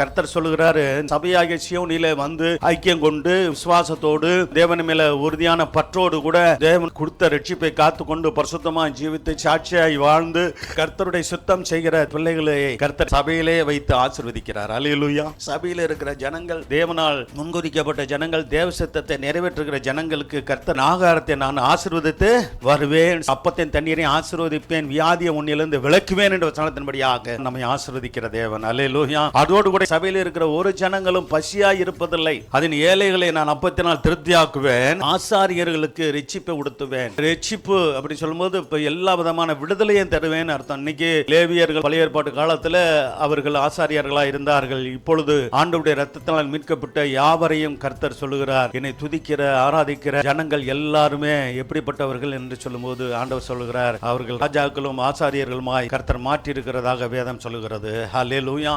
கர்த்தர் சொல்லுகிறாரு சபையாகிய சியோனிலே வந்து ஐக்கியம் கொண்டு விசுவாசத்தோடு தேவன் மேல உறுதியான பற்றோடு கூட தேவன் கொடுத்த ரட்சிப்பை காத்து கொண்டு பரிசுத்தமா ஜீவித்து சாட்சியாய் வாழ்ந்து கர்த்தருடைய சுத்தம் செய்கிற பிள்ளைகளை கர்த்தர் சபையிலே வைத்து ஆசிர்வதிக்கிறார். அலையலுயா சபையில இருக்கிற ஜனங்கள் தேவனால் முன்குறிக்கப்பட்ட ஜனங்கள் தேவ சித்தத்தை நிறைவேற்றுகிற ஜனங்களுக்கு கர்த்தர் ஆகாரத்தை நான் ஆசீர்வதித்து வருவேன். அப்பத்தின் தண்ணீரை ஆசிர்வதிப்பேன். வியாதியை உன்னிலிருந்து விளக்குவேன் என்ற வசனத்தின்படியாக நம்மை ஆசிர்வதிக்கிற தேவன். அலையலுயா அதோடு கூட சபையில் இருக்கிற ஒரு ஜனங்களும் பசியா இருப்பதில்லை. அதன் ஏழைகளை நான் அப்பத்தினால் திருப்தியாக்குவேன். ஆசாரியர்களுக்கு ரிச்சிப்பை உடுத்துவேன். ரெச்சிப்பு அப்படி சொல்லும்போது இப்ப எல்லா விதமான விடுதலையும் தருவேன் அர்த்தம். இன்னைக்கு லேவியர்கள் பழைய ஏற்பாட்டு காலத்துல அவர்கள் ஆசாரியர்களா இருந்தார்கள். இப்பொழுது ஆண்டுடைய ரத்தத்தினால் மீட்கப்பட்ட யாவரையும் கர்த்தர் சொல்லுகிறார். என்னை துதிக்கிற ஆராதிக்கிற ஜனங்கள் எல்லாருமே எப்படிப்பட்டவர்கள் என்று சொல்லும்போது ஆண்டவர் சொல்லுகிறார். அவர்கள் ராஜாக்களும் ஆசாரியர்களுமாய் கர்த்தர் மாற்றி இருக்கிறதாக வேதம் சொல்லுகிறது. ஹalleluya.